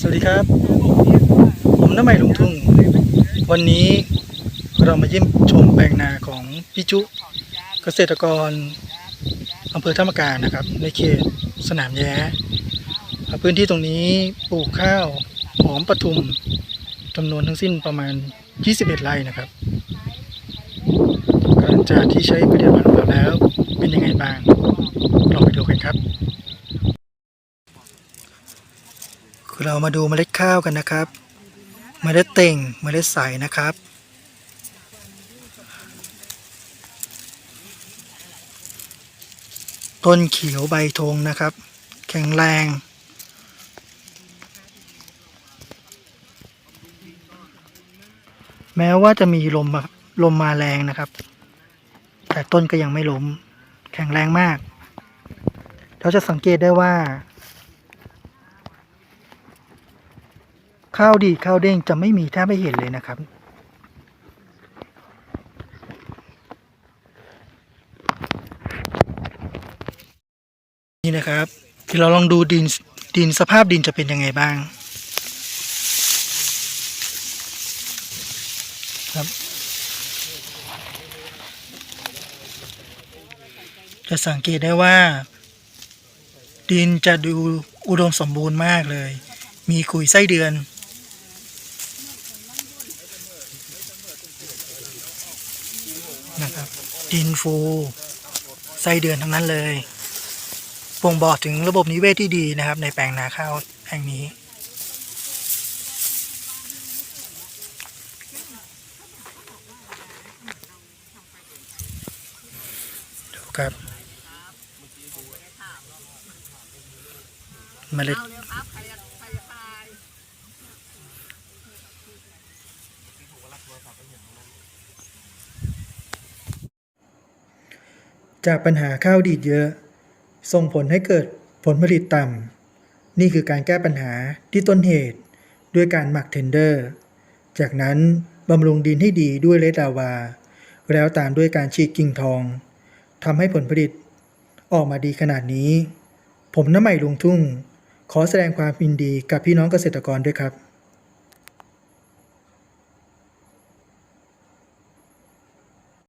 สวัสดีครับ ผมน้ำใหม่ลุงทุ่ง วันนี้เรามาเยี่ยมชมแปลงนาของพี่จุเกษตรกรอำเภอธรรมกานะครับ ในเขตสนามแย้พื้นที่ตรงนี้ปลูกข้าวหอมปทุมจำนวนทั้งสิ้นประมาณ 21 ไร่นะครับหลังจากที่ใช้ผลิตภัณฑ์แล้วเป็นยังไงบ้างลองไปดูกันครับ เรามาดูเมล็ดข้าวกันนะครับ เมล็ดเต่ง เมล็ดใสนะครับ ต้นเขียวใบธงนะครับ แข็งแรง แม้ว่าจะมีลมมาลมมาแรงนะครับ แต่ต้นก็ยังไม่ล้ม แข็งแรงมาก เราจะสังเกตได้ว่า ข้าวดีข้าวเด้งจะไม่มีแทบไม่เห็นเลยนะครับ นี่นะครับที่เราลองดูดินดินสภาพดินจะเป็นยังไงบ้างครับ จะสังเกตได้ว่า ดินจะดูอุดมสมบูรณ์มากเลย มีขุยไส้เดือน นะครับ ดินฟูไส้เดือนทั้งนั้นเลยบ่งบอกถึงระบบนิเวศที่ดีนะครับ ในแปลงนาข้าวแห่งนี้ ดูครับเมล็ด จากปัญหาข้าวดีดเยอะ ส่งผลให้เกิดผลผลิตต่ำ นี่คือการแก้ปัญหาที่ต้นเหตุด้วยการหมักเทนเดอร์ จากนั้นบำรุงดินให้ดีด้วยเลดาวา แล้วตามด้วยการฉีดกิ่งทองทำให้ผลผลิตออกมาดีขนาดนี้ ผมน้ำใหม่ลุงทุ่ง ขอแสดงความยินดีกับพี่น้องเกษตรกรด้วยครับ